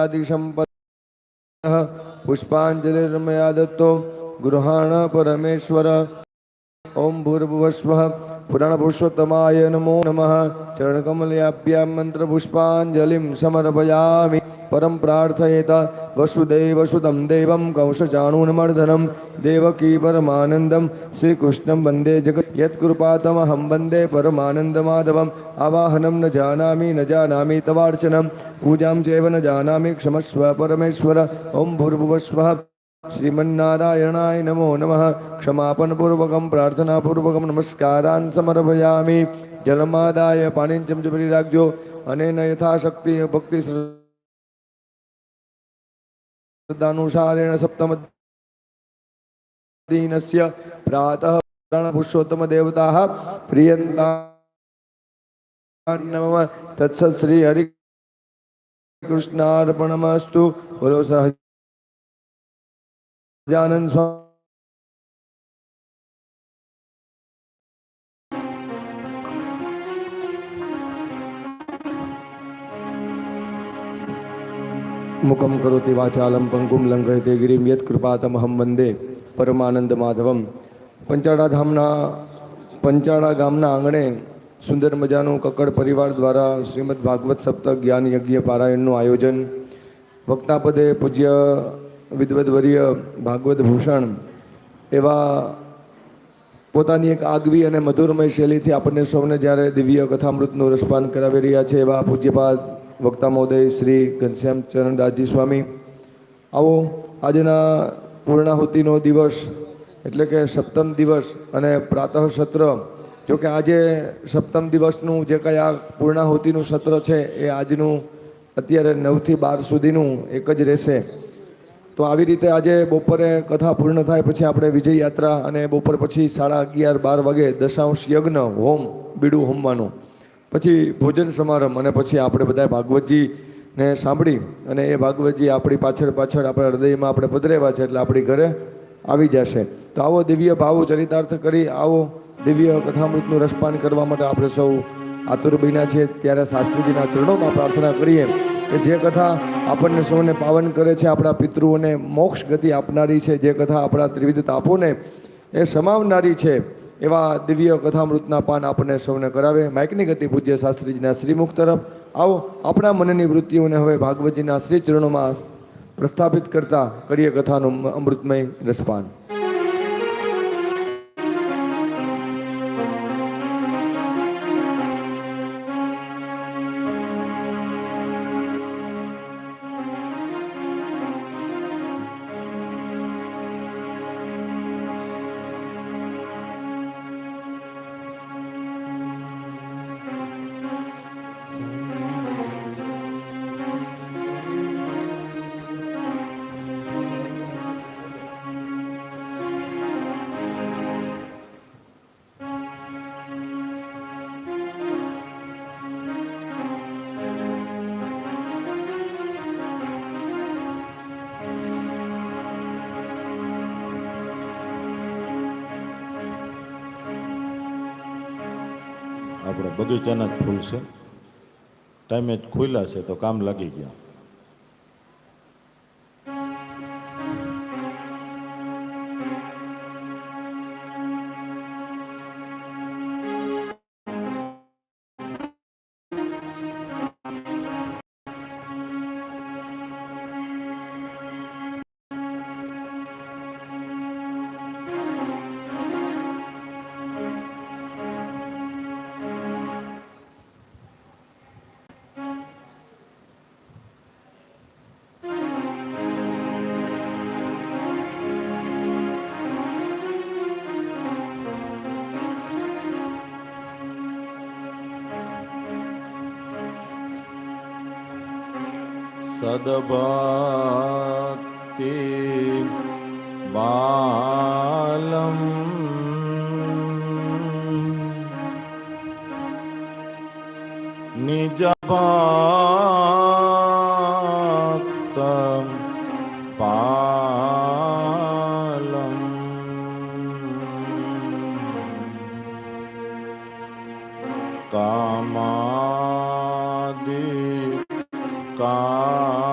श्रीमन्नारायणादिसम्पद पुष्पाञ्जलिर्मया दत्तो गृहाण परमेश्वर ॐ भूर्भुवस्वः પુરાણપુષ્પતમાય નમો નમઃ ચરણકમલયાભ્યાં મંત્રપુષ્પાંજલિં સમર્પયામિ પરમ પ્રાર્થયેત વસુદેવસુતમ દેવમ કૌશચાણૂનમર્દનમ દેવકી પરમાનંદમ શ્રીકૃષ્ણમ વંદે જગત યત્કૃપાતમહં વંદે પરમાનંદમાધવમ આવાહનમ ન જાનામી ન જાનામી તવાર્ચનમ પૂજાં ચૈવ ન જાનામી ક્ષમસ્વ પરમેશ્વર ઓમ ભૂર્ભુવસ્વ શ્રીમન્નારાયણાય નમો નમઃ ક્ષમાપનપૂર્વકં પ્રાર્થનાપૂર્વકં નમસ્કારાન સમર્પયામિ જલમાદાય પાણી ચમચી ભરી રાખજો અને યથાશક્તિ ભક્તિ શ્રદ્ધાનુસારેણ સપ્તમ દીનસ્ય પ્રાતઃ પુરુષોત્તમ દેવતા પ્રિયંતા તત્સત શ્રી હરિ બોલો સહજ સહજાનંદ સ્વામી મુકમ કરોતિ વાચાલમ પંકુમ લંઘયતે ગિરિમ યત કૃપાતમહમ વંદે પરમાનંદ માધવમ પંચાળા ધામના પંચાળા ગામના આંગણે સુંદર મજાનું કક્કડ પરિવાર દ્વારા શ્રીમદ ભાગવત સપ્તક જ્ઞાન યજ્ઞ પારાયણનું આયોજન। વક્તાપદે પૂજ્ય વિદ્વદવર્ય ભાગવત ભૂષણ એવા પોતાની એક આગવી અને મધુરમય શૈલીથી આપણને સૌને જ્યારે દિવ્ય કથામૃતનું રસપાન કરાવી રહ્યા છે એવા પૂજ્યપાદ વક્તા મહોદય શ્રી ઘનશ્યામ ચરણદાસજી સ્વામી. આવો આજના પૂર્ણાહુતિનો દિવસ એટલે કે સપ્તમ દિવસ અને પ્રાતઃ સત્ર જો કે આજે સપ્તમ દિવસનું જે કંઈ આ પૂર્ણાહુતિનું સત્ર છે એ આજનું અત્યારે નવથી બાર સુધીનું એક જ રહેશે. તો આવી રીતે આજે બપોરે કથા પૂર્ણ થાય પછી આપણે વિજય યાત્રા અને બપોર પછી સાડા અગિયાર બાર વાગે દશાંશ યજ્ઞ હોમ, બીડું હોમવાનું. પછી ભોજન સમારંભ અને પછી આપણે બધા ભાગવતજીને સાંભળી અને એ ભાગવતજી આપણી પાછળ પાછળ આપણા હૃદયમાં આપણે પધરેવા છે એટલે આપણી ઘરે આવી જશે. તો આવો દિવ્ય ભાવો ચરિતાર્થ કરી આવો દિવ્ય કથામૃતનું રસપાન કરવા માટે આપણે સૌ આતુર બન્યા છીએ. ત્યારે શાસ્ત્રીજીના ચરણોમાં પ્રાર્થના કરીએ. કે જે કથા આપણને સૌને પાવન કરે છે, આપણા પિતૃઓને મોક્ષ ગતિ આપનારી છે, જે કથા આપણા ત્રિવિધ તાપોને એ સમાવનારી છે, એવા દિવ્ય કથામૃતના પાન આપણને સૌને કરાવે. માઇકની ગતિ પૂજ્ય શાસ્ત્રીજીના શ્રીમુખ તરફ આવો આપણા મનની વૃત્તિઓને હવે ભાગવતજીના શ્રી ચરણોમાં પ્રસ્થાપિત કરતા કરીએ કથાનું અમૃતમય રસપાન. બગીચાના જ ફૂલ છે. ટાઈમે જ ખુલ્લા છે તો કામ લાગી ગયા. तद्भक्ति बालम्। निजपात पालम् कामादि का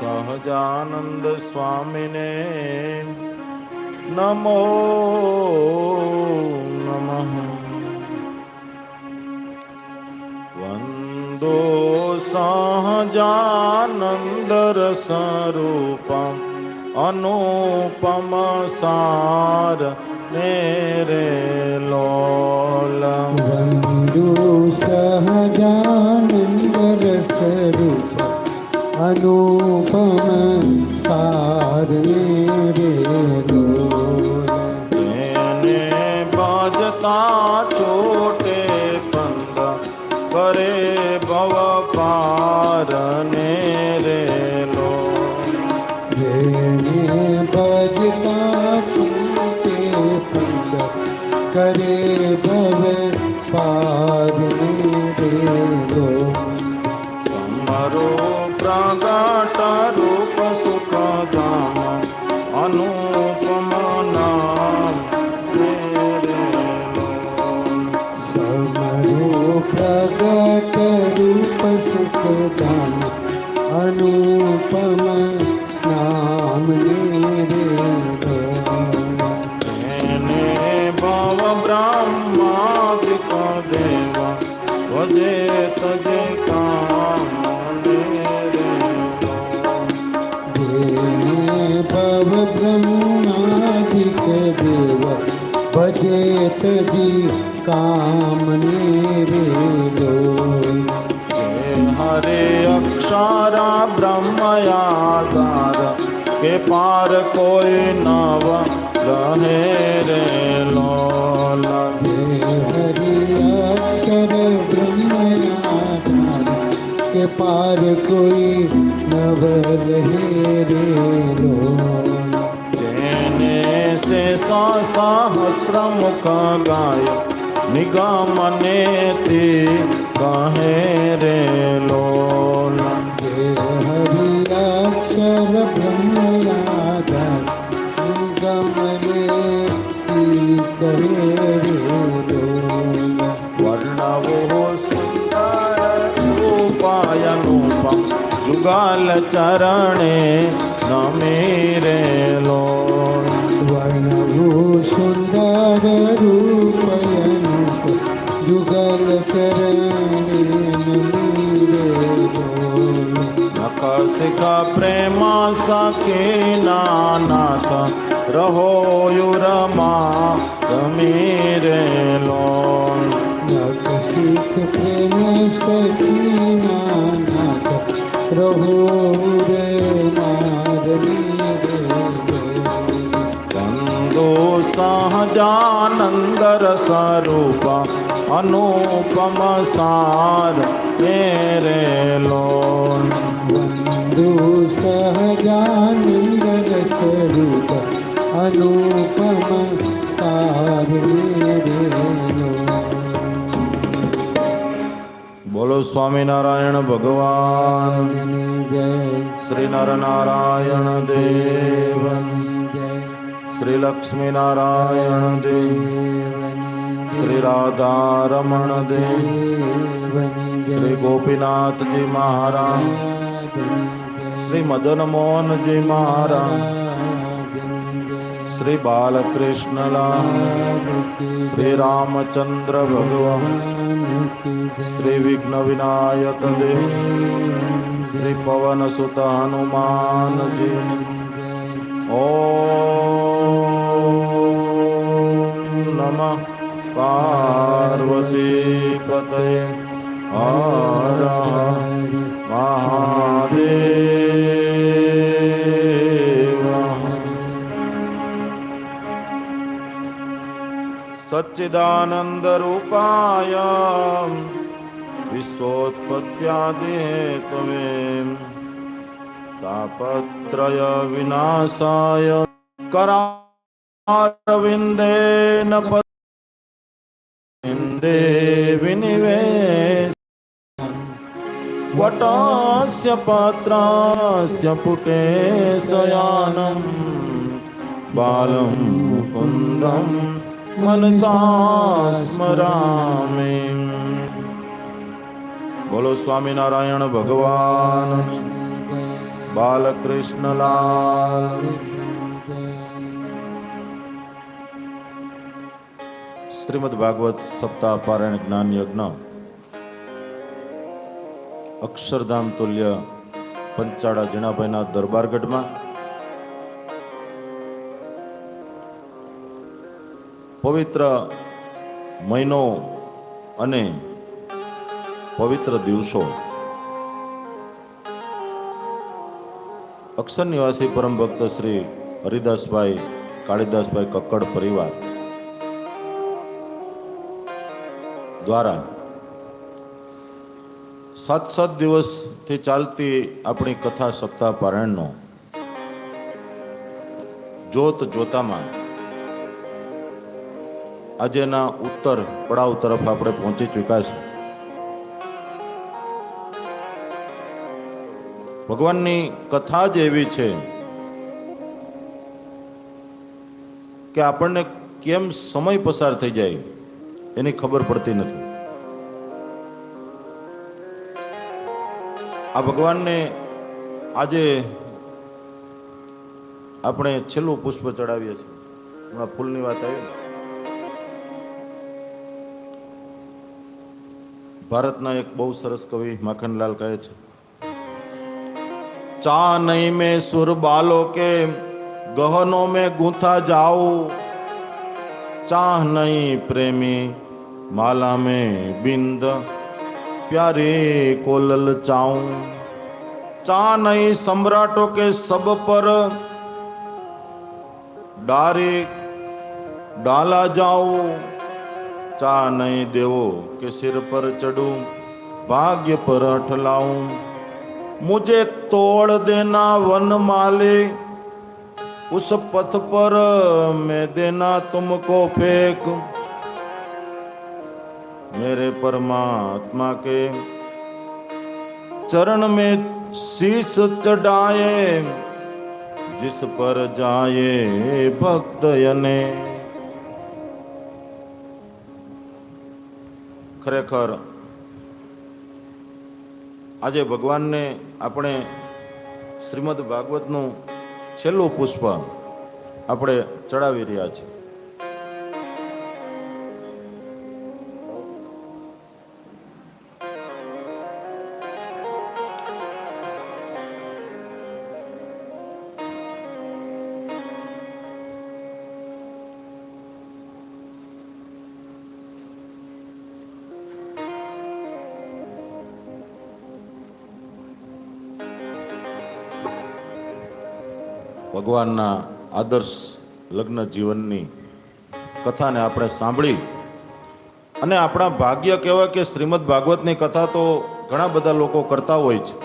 સહજાનંદ સ્વામીને નમો નમઃ. વંદો સહજાનંદરસરૂપમ અનુપમ સાર રે લોલ વંદો સહજાનંદ સ્વરૂપ અનુપમ સારે બ્રહ્માદિક દેવ ભજેત જી કામને રે લોલ હરે અક્ષરા બ્રહ્મયાગાર કે પાર કોઈ નવ રહે રે લોલ હે હરિ અક્ષર બ્રહ્મયાધાર કે પાર કોઈ નવ રહે રે લોલ જેને સે સહસ્ર મુખ ગાય નિગમને તે કહે રે લોલ હે હરિ અક્ષર બ્રહ્મયાધાર નિગમને ઈ કરે રે લોલ વર્ણવો સુંદર રૂપાયનુપમ જુગાલ ચરણે નમે રે લોલ વર્ણવું સુંદર રૂપયનુપ જુગલ બોલ નકસિક પ્રેમ સખી નાનાથ રહો યુરમા તમે રે લો નકશિક પ્રેમ સખીના નાથ રહો રે મારની સહજાનંદર સ્વરૂપ અનુપમ સાર રે બંધુ સહજાનંદ સ્વરૂપ અનુપમ સાર રે બોલો સ્વામિનારાયણ ભગવાન જય શ્રી નરનારાયણ દેવ શ્રી લક્ષ્મીનારાયણ દેવ શ્રી રાધારમણ દેવ શ્રી ગોપીનાથજી મહારાજ શ્રી મદન મોહનજી મહારાજ શ્રી બાલકૃષ્ણલાલ શ્રી રામચંદ્ર ભગવાન શ્રી વિઘ્ન વિનાયક દેવ શ્રી પવન સુત હનુમાનજી ઓમ નમઃ પાર્વતી પતય હર મહાદેવ સચ્ચિદાનંદ રૂપાય વિશ્વોત્પત્યાદિ તમે તાપત્રય વિનાશાય કરારવિંદેન પદે વિનિવેશ વટસ્ય પાત્રાસ્ય પુટે શયાનમ બાલમ મુકુંદમ મનસા સ્મરામે બોલો સ્વામિનારાયણ ભગવાન બાલકૃષ્ણલાલ શ્રીમદ ભાગવત સપ્તાહ પારાયણ જ્ઞાન યજ્ઞ અક્ષરધામ તુલ્ય પંચાળા જીણાભાઈના દરબારગઢમાં પવિત્ર મહિનો અને પવિત્ર દિવસો. અક્ષર નિવાસી પરમ ભક્ત શ્રી હરિદાસભાઈ, કાળીદાસભાઈ કક્કડ પરિવાર દ્વારા. સાત સાત દિવસથી ચાલતી આપણી કથા સપ્તાહ પારાયણનો જોત જોતામાં આજેના ઉત્તર પડાવ તરફ આપણે પહોંચી ચૂક્યા છે. ભગવાનની કથા જ એવી છે કે આપણને કેમ સમય પસાર થઈ જાય? એની ખબર પડતી નથી. આ ભગવાનને આજે આપણે છેલ્લું પુષ્પ ચડાવીએ છીએ. હમણાં ફૂલની વાત આવી ભારતના એક બહુ સરસ કવિ માખનલાલ કહે છે, ચા નહીં મેં સુર બાલો કે, ગહનો મેં ગૂંથા જાઉ. चाह नहीं प्रेमी, माला में बिंद, प्यारे को ललचाऊं चाह नहीं सम्राटों के सब पर, डारे डाला जाऊ। चाह नहीं देवो के सिर पर चढ़ू, भाग्य पर अठलाऊ। मुझे तोड़ देना वन माले उस पथ पर मैं देना तुमको फेंक मेरे परमात्मा के चरण में शीश चढ़ाए जिस पर जाए भक्त यने ખરેખર આજે ભગવાનને આપણે શ્રીમદ ભાગવતનું છેલ્લું પુષ્પ આપણે ચડાવી રહ્યા છીએ. ભગવાનના આદર્શ લગ્ન જીવનની કથાને આપણે સાંભળી. અને આપણા ભાગ્ય કહેવાય કે શ્રીમદ ભાગવતની કથા તો ઘણા બધા લોકો કરતા હોય છે.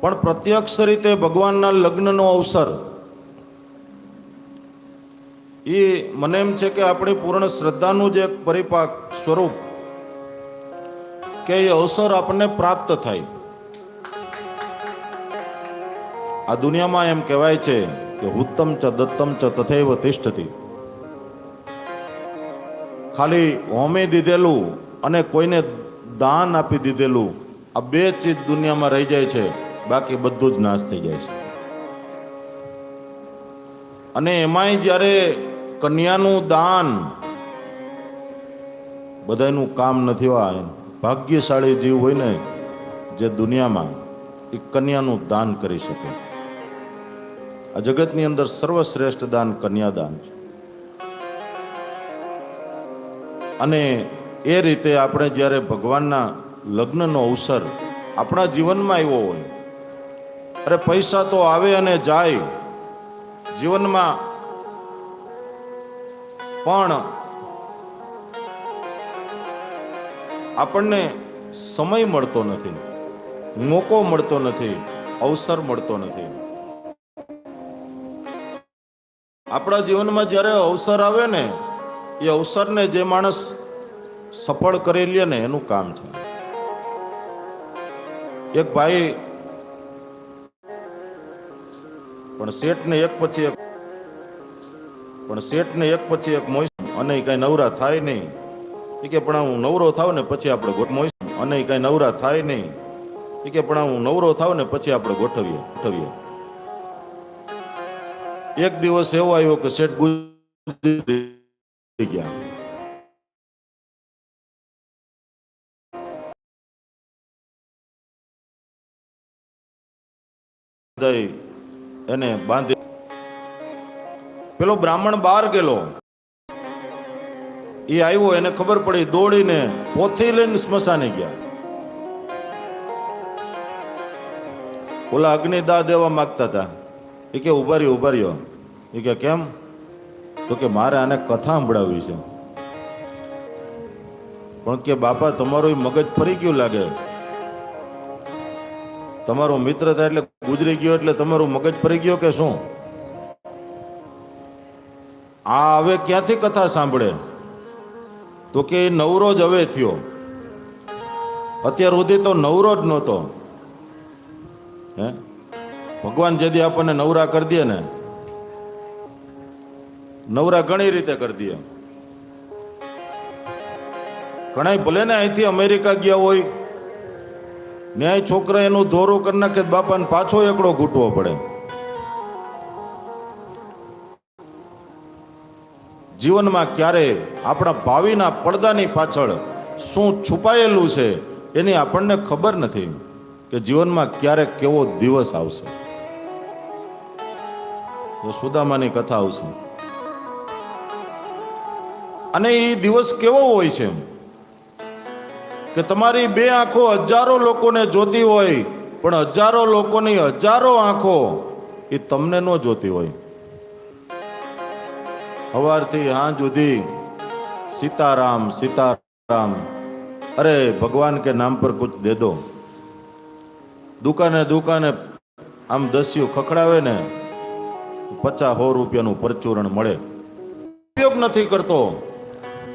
પણ પ્રત્યક્ષ રીતે ભગવાનના લગ્નનો અવસર એ મને એમ છે કે આપણી પૂર્ણ શ્રદ્ધાનું જે પરિપાક સ્વરૂપ કે એ અવસર આપણને પ્રાપ્ત થાય. આ દુનિયામાં એમ કહેવાય છે કે ઉત્તમ ચ દત્તમ ચ તથૈવ તિષ્ઠતી. ખાલી હોમી દીધેલું અને કોઈને દાન આપી દીધેલું, આ બે ચીજ દુનિયામાં રહી જાય છે, બાકી બધું જ નાશ થઈ જાય છે. અને એમાંય જ્યારે કન્યાનું દાન બધાનું કામ નથી હોય, ભાગ્યશાળી જીવ હોય ને, જે દુનિયામાં એ કન્યાનું દાન કરી શકે. આ જગતની અંદર સર્વશ્રેષ્ઠ દાન કન્યાદાન છે. અને એ રીતે આપણે જ્યારે ભગવાનના લગ્નનો અવસર આપણા જીવનમાં આવ્યો હોય, અરે પૈસા તો આવે અને જાય, જીવનમાં પણ આપણને સમય મળતો નથી, મોકો મળતો નથી, અવસર મળતો નથી. આપણા જીવનમાં જ્યારે અવસર આવે ને, એ અવસરને જે માણસ સફળ કરી લે ને, એનું કામ છે. એક ભાઈ પણ શેઠને એક પછી એક, પણ શેઠને એક પછી એક મોઈશું અને કઈ નવરા થાય નહીં. એ કે, પણ હું નવરો થાવ ને, પછી આપણે ગોઠ મોઈશું અને કઈ નવરા થાય નહીં. એ કે, પણ હું નવરો થાવ ને, પછી આપણે ગોઠવીએ ગોઠવીએ. એક દિવસ એવો આવ્યો કે શેઠ ગુજરી ગયા. એને બાંધી પેલો બ્રાહ્મણ બહાર ગયેલો. એ આવ્યો, એને ખબર પડી, દોડીને પોથી લઈને સ્મશાને ગયા. ઓલા અગ્નિદાહ દેવા માંગતા હતા. એ કે, ઊભા રહ્યો ઊભા રહ્યો. એ કે, કેમ? તો કે મારે આને કથા સંભળાવવી છે. પણ કે, બાપા, તમારું મગજ ફરી ગયું લાગે? તમારો મિત્ર થાય એટલે ગુજરી ગયો, એટલે તમારું મગજ ફરી ગયો કે શું? આ હવે ક્યાંથી કથા સાંભળે? તો કે નવરો જ હવે થયો. અત્યાર સુધી તો નવરો જ નહોતો. હે? ભગવાન જેથી આપણને નવરા કરી દે ને નવરા ઘણી રીતે કરી દે ઘણા ભલે ને અહીંથી અમેરિકા ગયા હોય, ન્યાય છોકરા એનું ધોરું કરી નાખે બાપાને પાછો એકડો ઘૂંટવો પડે. જીવનમાં ક્યારે આપણા ભાવિના પડદાની પાછળ શું છુપાયેલું છે એની આપણને ખબર નથી કે જીવનમાં ક્યારેક કેવો દિવસ આવશે. સુદામાની કથા આવશે. અને એ દિવસ કેવો હોય છે? કે તમારી બે આંખો હજારો લોકોને જોતી હોય, પણ હજારો લોકોની હજારો આંખો એ તમને ન જોતી હોય. સવારથી હા સુધી સીતારામ સીતારામ, અરે ભગવાન કે નામ પર કુછ દે દો. દુકાને દુકાને આમ દસ્યું ખખડાવે ને, પચાસ સો રૂપિયાનું પરચુરણ મળે. ઉપયોગ નથી કરતો.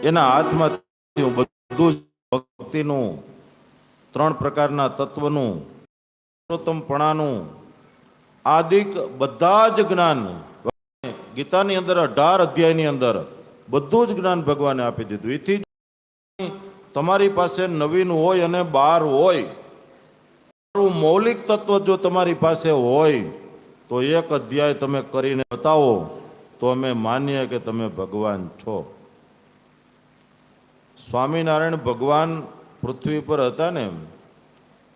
એના હાથમાંથી હું બધું જ ભક્તિનું, ત્રણ પ્રકારના તત્વનું, પુરુષોત્તમપણાનું, આદિક બધા જ જ્ઞાન ગીતાની અંદર અઢાર અધ્યાયની અંદર બધું જ જ્ઞાન ભગવાને આપી દીધું. એથી તમારી પાસે નવીન હોય અને બહાર હોય મૌલિક તત્વ જો તમારી પાસે હોય, તો એક અધ્યાય તમે કરીને બતાવો, તો અમે માનીએ કે તમે ભગવાન છો. સ્વામિનારાયણ ભગવાન પૃથ્વી પર હતા ને,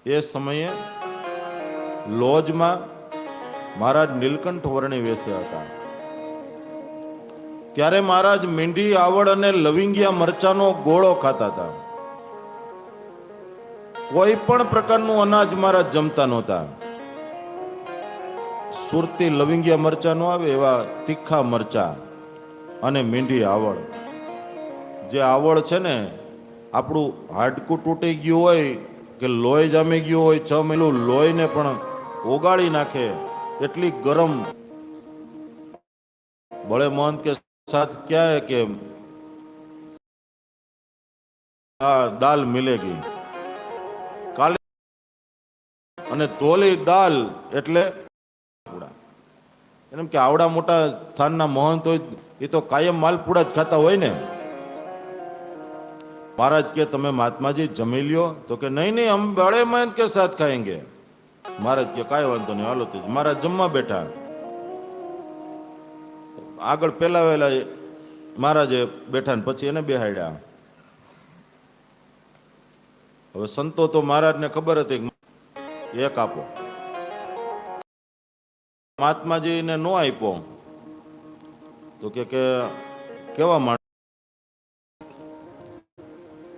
એ સમયે લોજમાં મહારાજ નીલકંઠ વર્ણી વેસ્યા હતા. ત્યારે મહારાજ મીંઢી આવડ અને લવિંગિયા મરચાનો ગોળો ખાતા હતા. કોઈ પણ પ્રકારનું અનાજ મહારાજ જમતા નહોતા. સુરતી લવિંગિયા મરચા નો આવે એવા તીખા મરચા અને મીંઢી આવડ જે આવડ છે ને, આપણું હાડકું તૂટી ગયું હોય કે લોહી જામી ગયું હોય, છ મહિનું લોહીને પણ ઓગાળી નાખે એટલી ગરમ. બળે મહંત કે સાથ ક્યાં કે દાલ મિલેગી કાલે અને તોલી દાલ એટલે એમ કે આવડા મોટા સ્થાનના મહંત હોય, એ તો કાયમ માલપુડા જ ખાતા હોય ને. महाराज કે, તમે મહાત્માજી જમી લ્યો. તો કે, નહીં नहीं नहीं हम बड़े मेहनत के साथ खाएंगे કે, કાંઈ વાંધો નહીં, હાલો તો. મહારાજ જમવા બેઠા. આગળ પહેલાવેલા મહારાજે બેઠા ને પછી એને બેહાડ્યા. હવે સંતો તો મહારાજને ખબર હતી એક આપો. મહાત્માજીને નો આપ્યો. તો કે, કેવા માણસ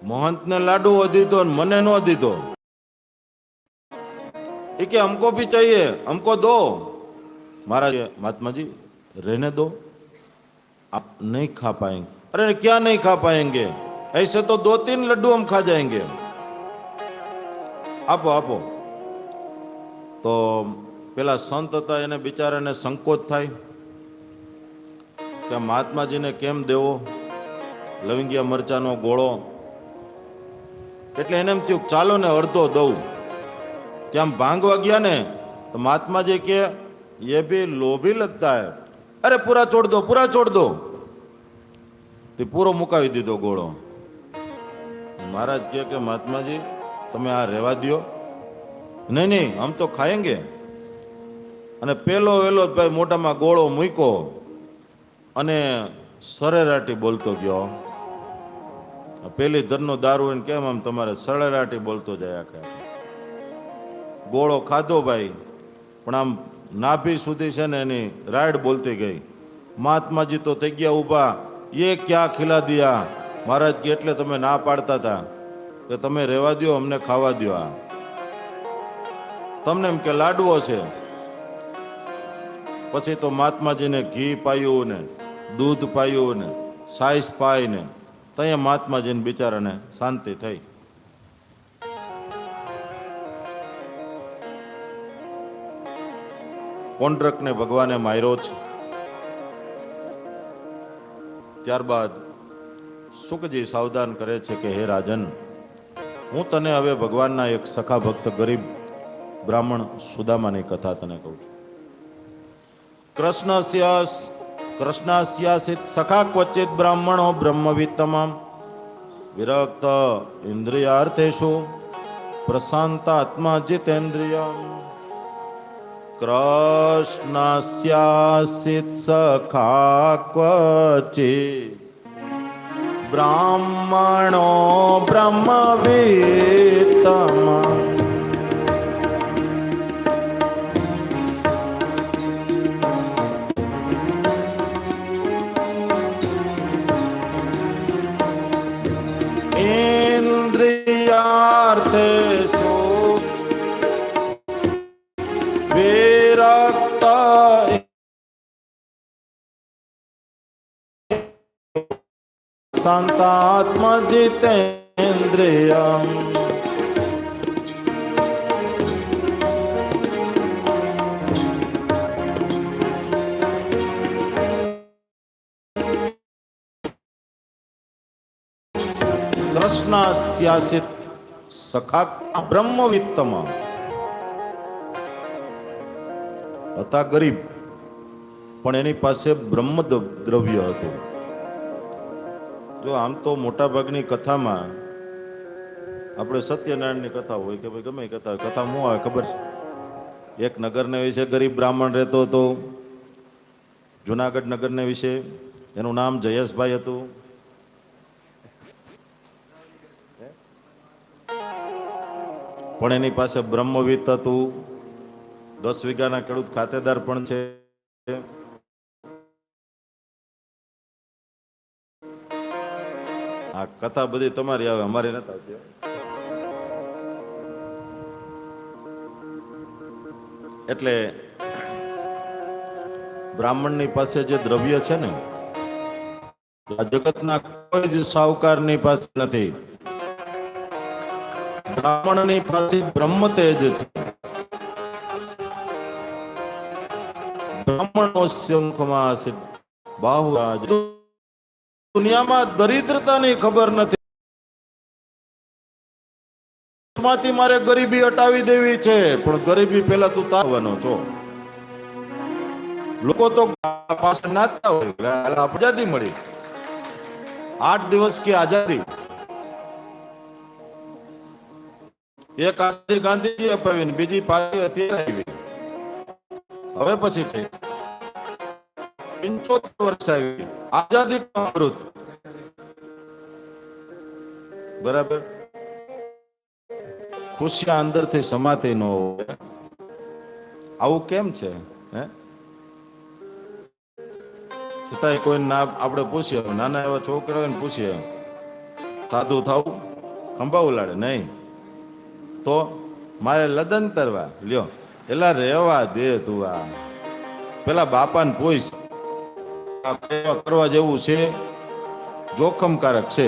મહંતને લાડુ દીધો ને મને નો દીધો એ કે हमको भी चाहिए हमको दो महाराज महात्मा जी रहने दो आप नहीं खा पाएंगे अरे क्या नहीं खा पाएंगे ऐसे तो दो तीन लड्डू हम खा जाएंगे આપો આપો તો પેલા સંત હતા એને બિચારાને સંકોચ થાય કે મહાત્માજીને કેમ દેવો લવિંગિયા મરચાનો ગોળો એટલે એને એમ થયું ચાલો ને અડધો દઉં. કે આમ ભાંગ વાગ્યા ને, તો મહાત્માજી કે, એ બી લોભી લગતા હે. અરે, પૂરા છોડ દો, પૂરા છોડ દો. તે પૂરો મુકાવી દીધો ગોળો. મહારાજ કહે કે, મહાત્માજી, તમે આ રહેવા દો નહીં નહીં, આમ તો ખાયેંગે. અને પેલો વેલો ભાઈ મોટામાં ગોળો મૂક્યો અને સરેરાટી બોલતો ગયો. પેલી ધરનો દારૂ એને કેમ આમ તમારે સરેરાટી બોલતો જાય આખે ગોળો ખાધો ભાઈ, પણ આમ નાભી સુધી છે ને એની રાઈડ બોલતી ગઈ. મહાત્માજી તો થઈ ગયા ઊભા. એ ક્યાં ખીલા દિયા? મહારાજ કે એટલે તમે ના પાડતા હતા કે તમે રહેવા દ્યો, અમને ખાવા દ્યો આ. તમને એમ કે લાડવો છે. પછી તો મહાત્માજીને ઘી પાયું ને, દૂધ પાયું ને, સાઈસ પાય ને ત્યાં મહાત્માજીને બિચારાને શાંતિ થઈ. કોન્ટ્રક્ટને ભગવાને માર્યો છે. ત્યારબાદ સુખજી સાવધાન કરે છે કે, હે રાજન, હું તને હવે ભગવાનના એક સખા ભક્ત ગરીબ બ્રાહ્મણ સુદામાની કથા તને કહું છું. કૃષ્ણસ્ય કૃષ્ણસ્યાસિત સખા ક્વચિત બ્રાહ્મણો બ્રહ્મવિત્તમમ. વિરક્ત ઇન્દ્રિયાર્થેશુ પ્રશાંત આત્મા જીતેન્દ્રિય કૃષ્ણાસ્યાસિત સખા ક્વચિત બ્રાહ્મણો બ્રહ્મવિત્તમા ઇન્દ્રિયાર્થેષુ શાંતાત્મજિતેન્દ્રિયમ કૃષ્ણાસ્યાસિત સખા બ્રહ્મવિત્તમાં હતા ગરીબ પણ એની પાસે બ્રહ્મ દ્રવ્ય હતું જો આમ તો મોટાભાગની કથામાં આપણે સત્યનારાયણની કથા હોય કે ભાઈ ગમે કથા. કથા શું આવે, ખબર છે? એક નગરને વિશે ગરીબ બ્રાહ્મણ રહેતો હતો, જુનાગઢ નગરને વિશે એનું નામ જયેશભાઈ હતું. પણ એની પાસે બ્રહ્મવિત્ત હતું. દસ વીઘાના ખેડૂત ખાતેદાર પણ છે. આ કથા બધી તમારી આવે, અમારી નથી આવતી. એટલે બ્રાહ્મણની પાસે જે દ્રવ્ય છે ને જગતના કોઈ જ સાવકારની પાસે નથી. બ્રાહ્મણની પાસે બ્રહ્મ તેજ છે. બ્રાહ્મણો મુખમાં બાહુરાજ દુનિયામાં દરિદ્રતાની ખબર નથી. માંથી મારે ગરીબી હટાવી દેવી છે, પણ ગરીબી પહેલા તું તારવાનો છો લોકો તો પાસે નાતા હોય આઝાદી મળી. આઠ દિવસ કે આઝાદી. એક આઝાદી ગાંધીજી અપાવીને બીજી પાછી અત્યારે આવી. હવે પછી થઈ. પંચોતેર વર્ષ આવી આઝાદી અમૃત બરાબર? ખુશિયા અંદરથી સમાતી ન આવું કેમ છે છતાંય કોઈ ના આપણે પૂછીએ. નાના એવા છોકરાઓને પૂછીએ. સાધુ થવું, ખંભા ઉલાડે. નહીં. તો મારે લદન તરવા લ્યો. એલા રેવા દે તું આ. પેલા બાપાને પૂછ. કરવા જેવું છે જોખમકારક છે.